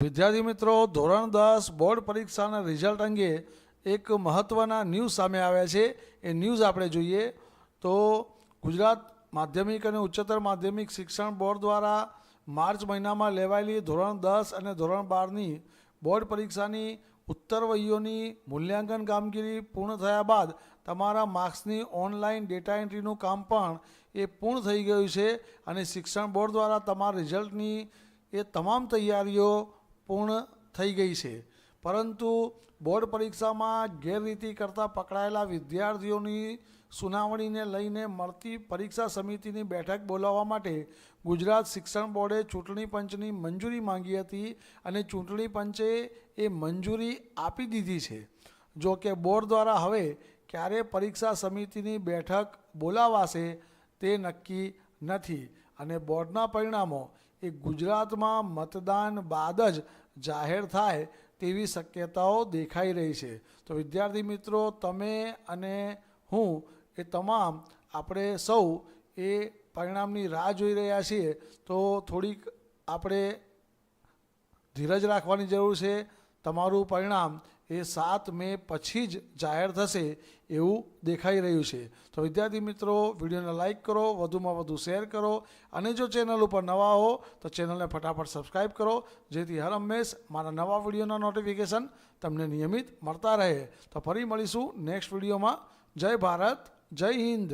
વિદ્યાર્થી મિત્રો, ધોરણ દસ બોર્ડ પરીક્ષાના રિઝલ્ટ અંગે એક મહત્ત્વના ન્યૂઝ સામે આવ્યા છે. એ ન્યૂઝ આપણે જોઈએ તો ગુજરાત માધ્યમિક અને ઉચ્ચતર માધ્યમિક શિક્ષણ બોર્ડ દ્વારા માર્ચ મહિનામાં લેવાયેલી ધોરણ દસ અને ધોરણ બારની બોર્ડ પરીક્ષાની ઉત્તરવહીઓની મૂલ્યાંકન કામગીરી પૂર્ણ થયા બાદ તમારા માર્ક્સની ઓનલાઈન ડેટા એન્ટ્રીનું કામ પણ એ પૂર્ણ થઈ ગયું છે અને શિક્ષણ બોર્ડ દ્વારા તમારા રિઝલ્ટની એ તમામ તૈયારીઓ પૂર્ણ થઈ ગઈ છે. પરંતુ બોર્ડ પરીક્ષામાં ગેરરીતિ કરતાં પકડાયેલા વિદ્યાર્થીઓની સુનાવણીને લઈને મળતી પરીક્ષા સમિતિની બેઠક બોલાવવા માટે ગુજરાત શિક્ષણ બોર્ડે ચૂંટણી પંચની મંજૂરી માંગી હતી અને ચૂંટણી પંચે એ મંજૂરી આપી દીધી છે. જો કે બોર્ડ દ્વારા હવે ક્યારે પરીક્ષા સમિતિની બેઠક બોલાવાશે તે નક્કી નથી. અને બોર્ડના પરિણામો, એ ગુજરાતમાં મતદાન બાદ જ જાહેર થાય તેવી શક્યતાઓ દેખાઈ રહી છે. તો વિદ્યાર્થી મિત્રો, તમે અને હું એ તમામ આપણે સૌ એ પરિણામની રાહ જોઈ રહ્યા છીએ. તો થોડીક આપણે ધીરજ રાખવાની જરૂર છે. તમારું પરિણામ એ સાત મે પછી જ જાહેર થશે એવું દેખાઈ રહ્યું છે. તો વિદ્યાર્થી મિત્રો, વિડીયોને લાઇક કરો, વધુમાં વધુ શેર કરો અને જો ચેનલ ઉપર નવા હો, તો ચેનલને ફટાફટ સબસ્ક્રાઈબ કરો. જેથી હર હંમેશ મારા નવા વિડીયોના નોટિફિકેશન તમને નિયમિત મળતા રહે. તો ફરી મળીશું નેક્સ્ટ વિડીયોમાં. જય ભારત, જય હિન્દ.